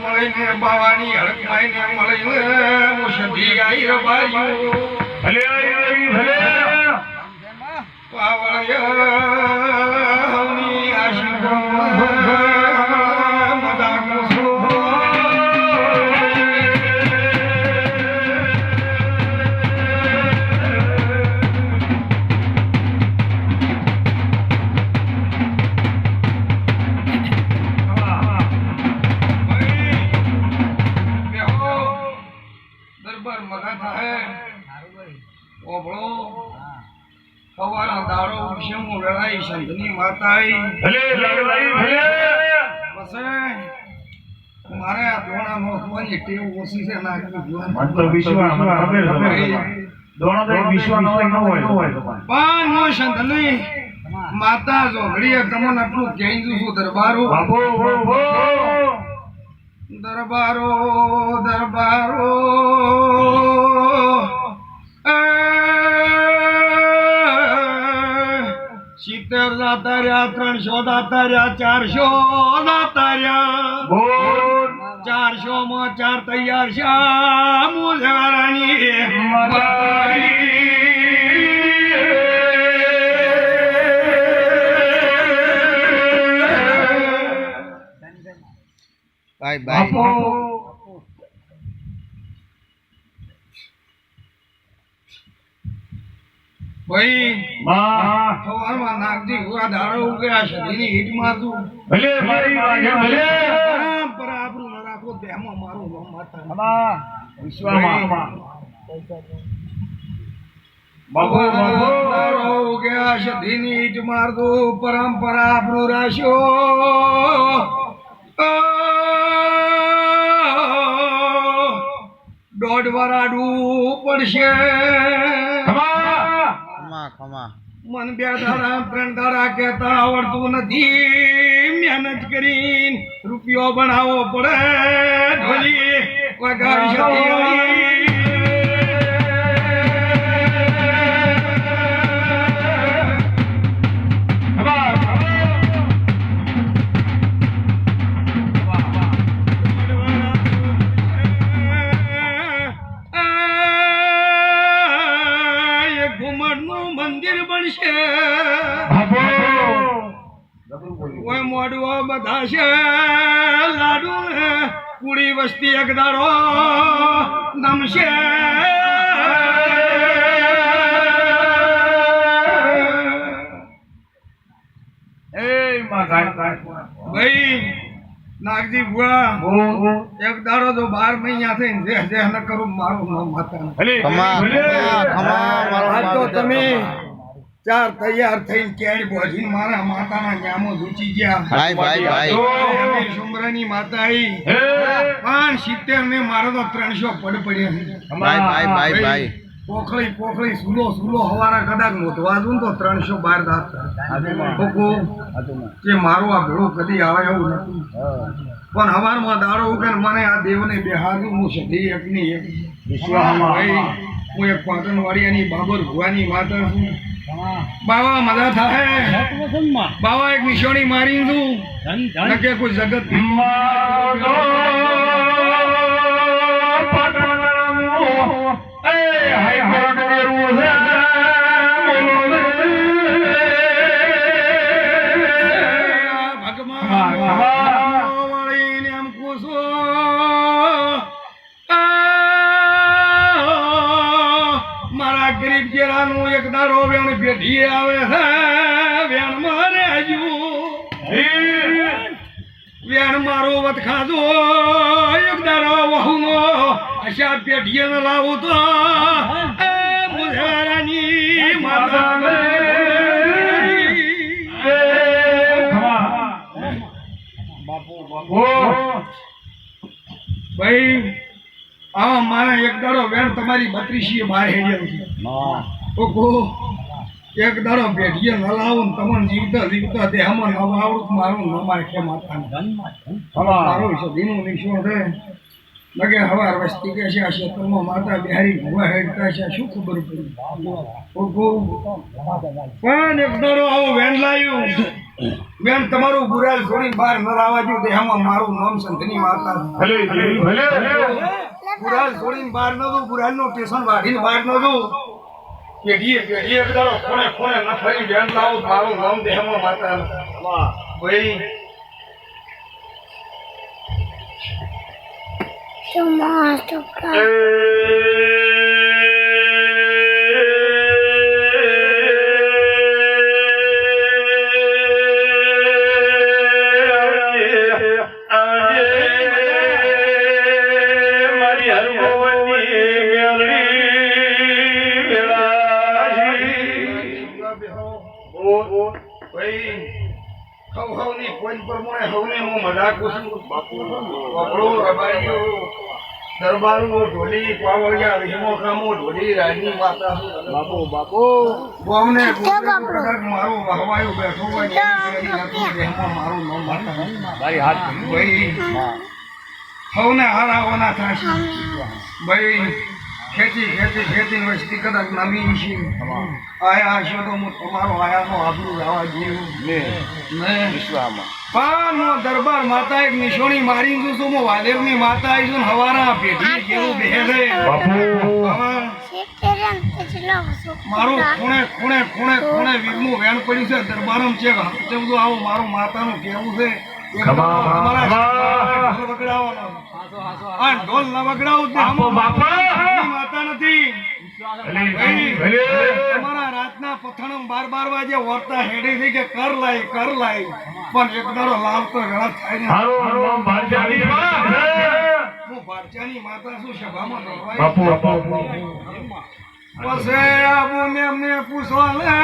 મળીને બાવાની હડકમાઈને મળીને સધી ગાઈ રબાયું ಮಾವಯ್ಯ સવારનો દાડો ઉગશે હું વેળાઈ સંતની માતાઈ. ભલે લાડવાઈ, ભલે. બસે. મારે આ દોણા નોખવાની ટેવ ઓછી છે નાખી જુવાન. મને તો વિશ્વાસ મને ખબર છે, ખબર તો એક વિશ્વાસ હોય, ન હોય, ન હોય તો પણ. પણ સંતની માતા જોગડીએ તમને આટલું કહી દઉં છું દરબારો. દરબારો દરબારો. દાતા રહ્યા ત્રણસો દાતા રહ્યા ચારસો દાતા રહ્યા ચારસો માં ચાર તૈયાર છે મુજારાની બાપો. ભાઈ માં. સવારમાં નાગજી હુआ દાડો ઉગ્યા સદીની હીટ મારતું ભલે મારી વાગે, ભલે. પરંપરા આપણું ન રાખો તેમાં મારું નામ માતા વિશ્વમાં. બાપો, બાપો. દાડો ઉગ્યા સદીની હીટ મારતું પરંપરા આપણું રાખ્યો દોઢ વરાડું પડશે ખમા. મન બે દાડા ત્રણ દાડા કહેતા આવડતું નથી. મહેનત કરીને રૂપિયો બનાવવો પડે ઢોલી વગાડી બધા છે લાડુ પૂરી વસ્તી એક દાડો નમશે. ભાઈ નાગજી ભુવા. એક દાડો તો બાર મહિના થઈને જે જે ન કરું મારું નામ માતા તમે ચાર તૈયાર થઈને કેળ બોજીને મારા માતાના ન્યામો દૂચી ગયા. ભાઈ ભાઈ ભાઈ. અમીર સુમરાની માતા આઈ હે. પણ સિત્તેર ને મારો તો ત્રણસો પડ પડ્યા ભાઈ ભાઈ ભાઈ ભાઈ પોખળી પોખળી સુલો સુલો હવારા કદાચ નોંધવા દઉં ને તો ત્રણસો બાર દાંત. કોકો કે મારો આ ભેળો કદી આવે એવું નથી. પણ હવારમાં દાડો ઉગે મને આ દેવને બેહાડું હું સધી એકની એક. હું એક પાટણવાડિયાની બાબર ભુવાની માતા છું. બાવા મદદ થાય. બાવા એક નિશાની મારી દઉં. કે કોઈ જગત મારા ગરીબ જેરાનું એક દારો વેણ પેઢીએ આવે છે. વેણ મારે વેણ મારો વત ખાધો. એક દાડો વહુનો અશા પેઢીએ ન લાવું તો. એ માતા એ આ મારા એક દાડો વેણ તમારી બત્રીસીએ બહાર હેડ્યા ઓહો એક દાડો ભેટીએ નલાવો તમને જીવતા જીવતા દેહમાં હવે આવડું મારું નમાય કે માતાનું. મારું છે દીનું નિશો રે લગે હવાર વસ્તી કે છે આ ક્ષેત્રમાં માતા બિહારી ભૂવા હેડતા છે શું ખબર પડી? ઓહો. પણ એક દાડો આવો વેન લાયું વેન તમારું બુરાલ છોડી બહાર ન લાવવા જો દેહમાં મારું નામ સંતની માતા ભલે ભલે બુરાલ છોડીને બહાર ન દઉં બુરાલ નો પેશન વાઢીને બહાર ન દઉં પેઢીએ પેઢીએ કરો કોને કોને ન ફરી બેન લાવું મારું નામ દેહમાં માતા ભાઈ. મારી દરબારો ઢોલી પાવળિયા વિહમો કામો ઢોલી રાજની માતા. બાપો બાપો. બોમને મારું વહવાયું બેઠો હોય મારું નામ માતા ભાઈ હવને હારાવાના થશે. ભાઈ ખેતી ખેતી ખેતી વસ્તી કદાચ નવી છે. આયા છો તો હું તમારો આયાનો આબરૂ આવા જીવું. ને? પણ હું દરબાર માતા એક નિશોણી મારી છું છું. હું વાલેરની માતા આવી છું ને હવાના પેઢી કેવું બેહે છે મારું ખૂણે ખૂણે ખૂણે ખૂણે વીરનું વેણ પડ્યું છે. દરબારમ છે. તે બધું આવું મારું માતાનું કેવું છે. ઢોલ ન વગડાવું તે માતા નથી. તમારા રાતના પથણમ બાર બાર વાગે વર્તા હેડી થઈ કે કર લાય કર લાય. પણ એક દાડો લાવતો વેળા થાય ભારજાની હું ભારચાની માતા શું સભામાં બાપુ બાપુ પછી એમને પૂછવા લે.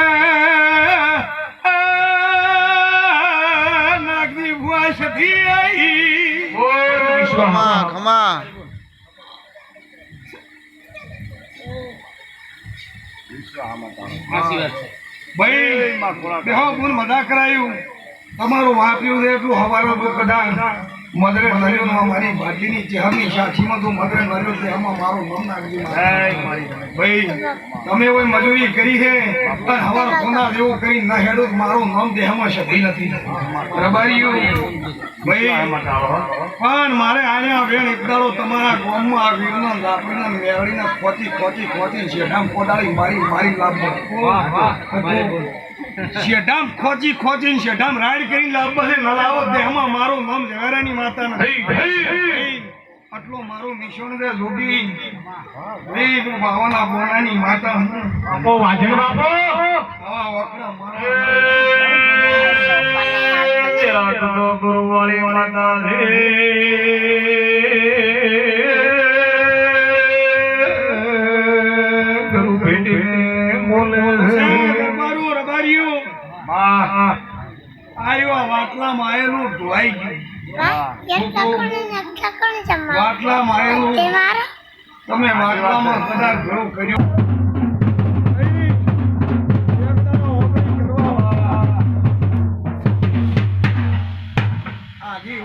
ખમા ખમા. ભાઈ દેહો ગુણ મજા કરાયું. તમારું વાપ્યું એટલું હવારો કદાચ મદરે નર્યો મારી ભાગીની ચહેરની સાક્ષીમાં તું મદરે નર્યો મારું નામ નાખજી ભાઈ તમે કોઈ મજૂરી કરી છે પણ હવાર કોના જેવો કરી ન હેડો મારું નામ દેહમાં શકી નથી. રબારીયું ભાઈ પણ મારે આને બેન એકદાડો તમારા ગામમાં આ વીરના લાકડીના મેળીના ખોચી ખોચી ખોચી શેઠામ કોડાળી મારી મારી લાભ. શેઠામ ખોચી ખોચી શેઢામ રાડ કરીને લાભ ન દેહમાં મારું નામ જવેરાની માતા નથી હઈ હઈ આટલો મારો મિશન રે જોગી રે હું ભાવના બોલાની માતા બાપો વાજણ બાપો. આવા વકરા મારા તેરા તો ગુરુ વાળી માતા રે આયો આ વાટલામાં આવેલું ધોવાઈ ગયું. વાટલામાં આયેલું તમે વાટલામાં કદાચ ઘણું કર્યું.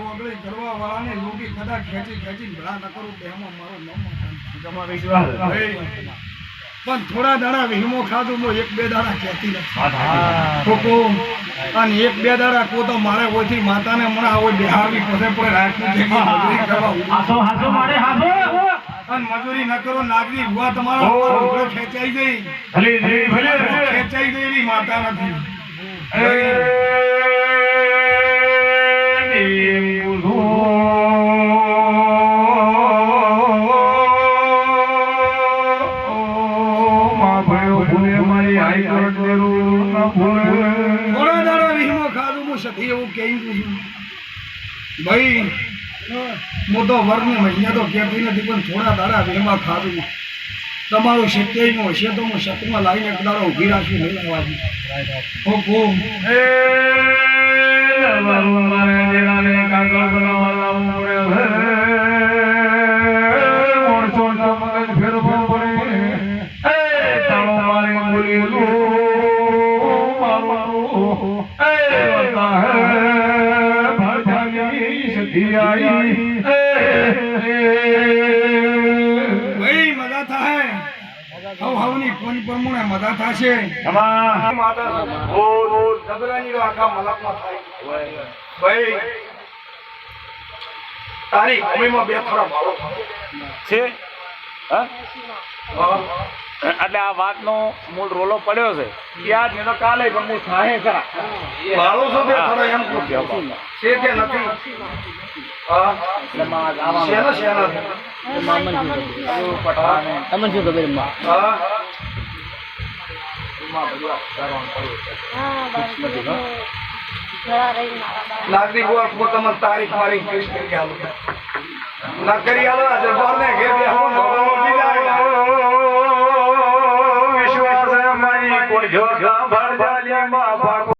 ઓગળી કરવા વાળાને લોકી કદાચ ખેંચી ખેંચી ભલા ન કરું બેમાં મારો નામ પણ થોડા દાડા વીમો ખાધું તો એક બે દાડા કહેતી નથી. અને એક બે દાડા કો તો મારે ઓછી માતાને હમણાં હોય બિહારની પોતે પણ રાજપૂત મજૂરી ન કરો નાગરી ભૂવા તમારો ખેંચાઈ ગઈ ખેંચાઈ ગઈ માતા નથી. ભાઈ મોટો વર્ગ ને અહીંયા તો કહેતી નથી પણ થોડા દાડા વેમાં ખાધું. તમારું સત્યાવીમાં હશે તો હું સતમાં લાવીને એક દાડો ઊભી રાખી નહીં લાવવાની હો ભૂમ એ ભાઈ, મજા થાય. હવ હવની કોણ પ્રમાણે મજા થશે. ગબરાની આખા મલકમાં થાય. ભાઈ, તારી ભૂમિમાં બે થોડા મારો છે. હા? એટલે આ વાતનો મૂળ રોલો પડ્યો છે. યાદ નહીં તો કાલે પણ હું થાહે ખરા. છો બે થોડા એમ પૂછ્યો છે કે નથી? નાગરિક પોતામાં તારીખ મારી કરી આલો. ના કરી દરબાર ને ઘેર બેહો વિશ્વાસ